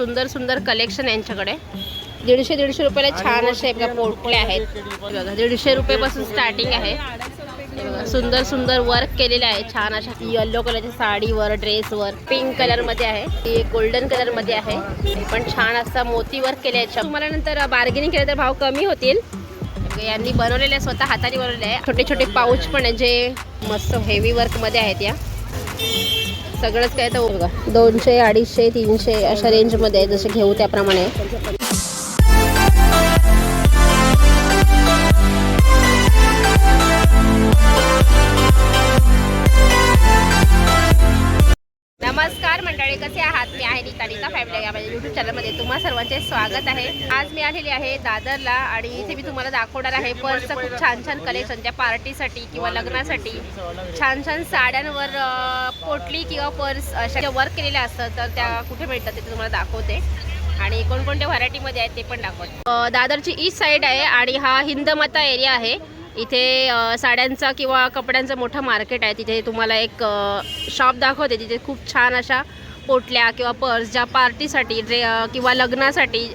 सुंदर सुंदर कलेक्शन यांच्याकडे. दीडशे दीडशे रुपयाला छान असे बघा पोटले आहेत. बघा दीडशे रुपयापासून स्टार्टिंग आहे. बघा सुंदर सुंदर वर्क केलेले आहे. छान अशा येल्लो कलरच्या साडीवर ड्रेसवर पिंक कलरमध्ये आहे. ही गोल्डन कलरमध्ये आहे. पण छान असा मोती वर्क केले आहे तुम्हाला नंतर बार्गेनिंग केलं तर भाव कमी होतील. यांनी बनवलेले स्वतः हाताने बनवलेले आहे. छोटे छोटे पाऊच पण आहे जे मस्त हेवी वर्कमध्ये आहेत या. सगळंच काय तर बघा दोनशे अडीचशे तीनशे अशा रेंजमध्ये जसे घेऊ त्याप्रमाणे. नमस्कार मंडळी कसे आहात? मी आहे नीता फॅमिली या माझ्या यूट्यूब चॅनलमध्ये तुम्हा सर्वांचे स्वागत आहे. आज मी आलेली आहे दादरला आणि इथे मी तुम्हाला दाखवणार आहे पर्सचं खूप छान छान कलेक्शन त्या पार्टीसाठी किंवा लग्नासाठी. छान छान साड्यांवर पोटली किंवा पर्स अशा वर्क केलेल्या असतात तर त्या कुठे मिळतात ते तुम्हाला दाखवते. आणि कोणकोणत्या व्हरायटीमध्ये आहेत ते पण दाखवते. दादरची ईस्ट साईड आहे आणि हा हिंदमाता एरिया आहे. इथे साड्यांचा किंवा कपड्यांचं मोठं मार्केट आहे. तिथे तुम्हाला एक शॉप दाखवते. तिथे खूप छान अशा पोटल्या किंवा पर्स ज्या पार्टीसाठी ड्रे किंवा लग्नासाठी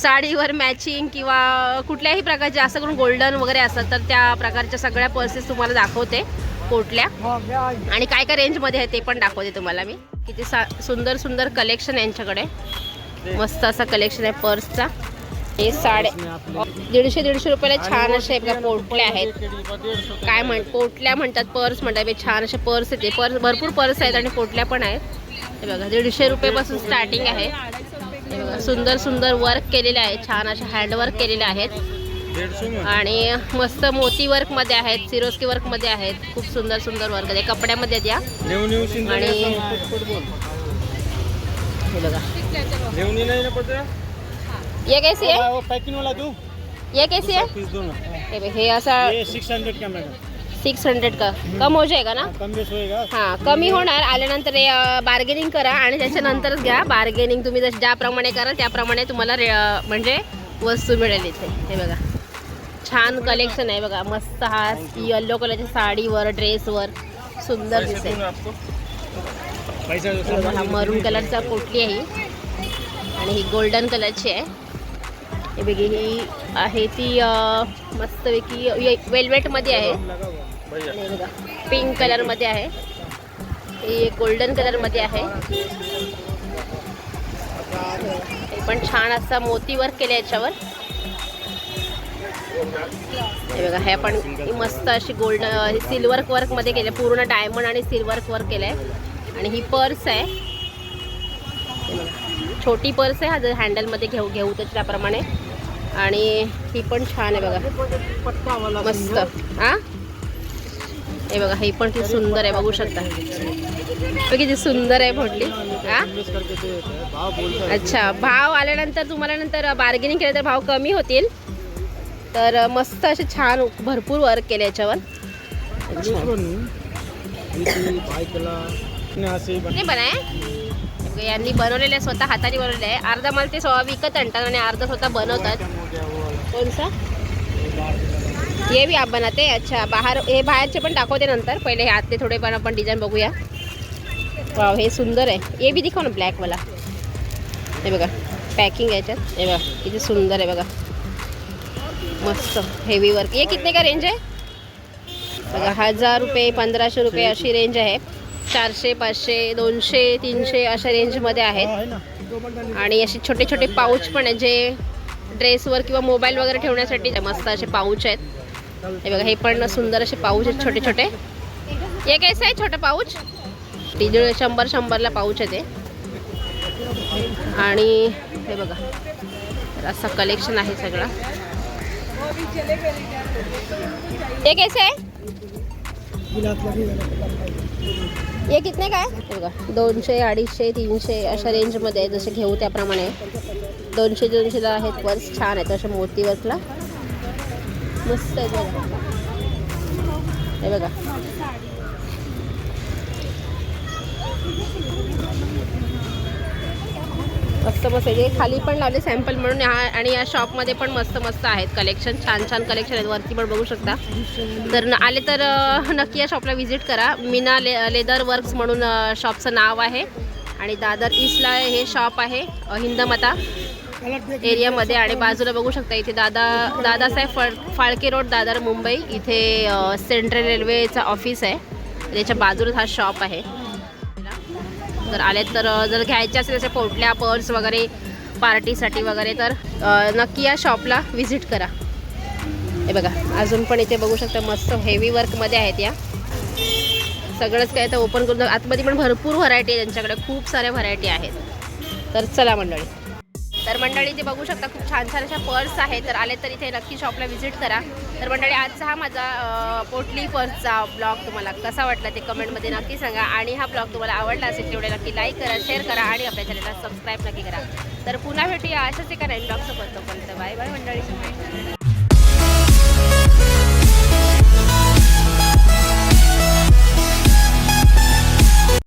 साडीवर मॅचिंग किंवा कुठल्याही प्रकारचे असं करून गोल्डन वगैरे असतात तर त्या प्रकारच्या सगळ्या पर्सेस तुम्हाला दाखवते. पोटल्या आणि काय काय रेंजमध्ये आहे ते पण दाखवते तुम्हाला मी. किती सा सुंदर सुंदर कलेक्शन आहे यांच्याकडे. मस्त असा कलेक्शन आहे पर्सचा. हे साड्या. दीडशे दीडशे रुपयाला छान असे बघा पोटल्या आहेत. काय म्हण पोटल्या म्हणतात पर्स म्हणतात. हे छान असे पर्स येते पर्स भरपूर पर्स आहेत आणि पोटल्या पण आहेत. हे बघा दीडशे रुपयापासून स्टार्टिंग आहे. हे बघा सुंदर सुंदर वर्क केलेले आहे छान असे हँडवर्क केलेले आहेत. आणि मस्त मोती वर्कमध्ये आहेत सिरोस्की वर्कमध्ये आहेत. खूप सुंदर सुंदर वर्क आहे. कपड्यामध्ये आहेत या आणि हे ये कैसी है? पैकिंग वाला दो ये कैसी है? ना. हे. हे असा सिक्स हंड्रेड का मैडम सिक्स हंड्रेड का. कम हो जाएगा ना? हां कमी होणार. आल्यानंतर बार्गेनिंग करा आणि त्याच्यानंतरच घ्या. बार्गेनिंग तुम्ही ज्याप्रमाणे कराल त्याप्रमाणे तुम्हाला म्हणजे वस्तू मिळेल इथे. हे बघा. छान कलेक्शन आहे बघा. मस्त हा येल्लो कलरच्या साडीवर ड्रेसवर सुंदर दिसेल. हे मरून कलरचा पोटली आहे. आणि ही गोल्डन कलरची आहे. हे बघी ही आहे ती मस्तपैकी वेल्वेटमध्ये आहे. आणि बघा पिंक कलरमध्ये आहे. ही गोल्डन कलरमध्ये आहे. हे पण छान असा मोती वर्क केले याच्यावर. हे बघा हे पण मस्त अशी गोल्ड सिल्वर वर्कमध्ये केले पूर्ण डायमंड आणि सिल्वर वर्क केलं आहे आणि ही पर्स आहे. छोटी पर्स आहे. हा जर हँडलमध्ये घेऊ घेऊ तर त्याप्रमाणे. आणि ही पण छान आहे बघा. मस्त. हा हे बघा ही पण किती सुंदर आहे. बघू शकता. बघ किती सुंदर आहे म्हटली. अच्छा भाव आल्यानंतर तुम्हाला नंतर बार्गेनिंग केलं तर भाव कमी होतील. तर मस्त असे छान भरपूर वर्क केले याच्यावर. नाही आहे. यांनी बनवलेले स्वतः हाताने बनवले आहे. अर्धा माल ते स्व विकत आणतात आणि अर्धा स्वतः बनवतात. कोणसा हे बी आप बनाते अच्छा बाहेर हे बाहेरचे पण दाखवते नंतर. पहिले हे आतले थोडे पण आपण डिझाईन बघूया. वाव हे सुंदर आहे. हे बी दिखाव ना ब्लॅकवाला हे बघा पॅकिंग आहे याच्यात. हे बघा किती सुंदर आहे बघा. मस्त हेवी वर्क ये कितने का रेंज आहे? बघा हजार रुपये पंधराशे रुपये अशी रेंज आहे. चारशे पाचशे दोनशे तीनशे अशा रेंजमध्ये आहेत. आणि असे छोटे छोटे पाऊच पण आहेत जे ड्रेसवर किंवा मोबाईल वगैरे ठेवण्यासाठी मस्त असे पाऊच आहेत. हे बघा हे पण सुंदर असे पाऊच आहेत छोटे छोटे. हे कसं आहे छोटं पाऊच डिजिटल शंभर शंभरला पाऊच आहे ते. आणि हे बघा तर असं कलेक्शन आहे सगळं. ये कैसे? आहे कितने काय बघा दोनशे अडीचशे तीनशे अशा रेंजमध्ये जसे घेऊ त्याप्रमाणे. दोनशे दोनशेला आहेत पर्स छान आहेत अशा मोती वर्कला मस्त आहे बघा. हे बघा. मस्त मस्त आहे. हे खाली पण लावले सॅम्पल म्हणून. हा आणि या शॉपमध्ये पण मस्त मस्त आहेत कलेक्शन छान छान कलेक्शन आहेत. वरती पण बघू शकता. तर आले तर नक्की या शॉपला व्हिजिट करा. मीना ले लेदर वर्क्स म्हणून शॉपचं नाव आहे. आणि दादर ईस्टला हे शॉप आहे हिंदमाता एरियामध्ये आणि बाजूला बघू शकता इथे दादा दादासाहेब फळ फाळके रोड दादर मुंबई. इथे सेंट्रल रेल्वेचं ऑफिस आहे. त्याच्या बाजूलाच हा शॉप आहे. तर आले तर जर घ्यायचे असेल असे पोटल्या पर्स वगैरे पार्टीसाठी वगैरे तर नक्की या शॉपला व्हिजिट करा. हे बघा अजून पण इथे बघू शकता मस्त हेवी वर्कमध्ये आहेत या. सगळंच काय तर ओपन करून आतमध्ये पण भरपूर व्हरायटी आहे त्यांच्याकडे खूप साऱ्या व्हरायटी आहेत. तर चला मंडळी. तर मंडळी ते बघू शकता खूप छान छान अशा पर्स आहेत. तर आले तर इथे नक्की शॉपला व्हिजिट करा. तर मंडळी आजचा हा माझा पोटली पर्सचा ब्लॉग तुम्हाला कसा वाटला ते कमेंटमध्ये नक्की सांगा. आणि हा ब्लॉग तुम्हाला आवडला असेल तेवढे नक्की लाईक करा शेअर करा आणि आपल्या चॅनलला सबस्क्राईब नक्की करा. तर पुन्हा भेटूया अशाच एका नवीन ब्लॉगसोबत तोपर्यंत बाय बाय मंडळी.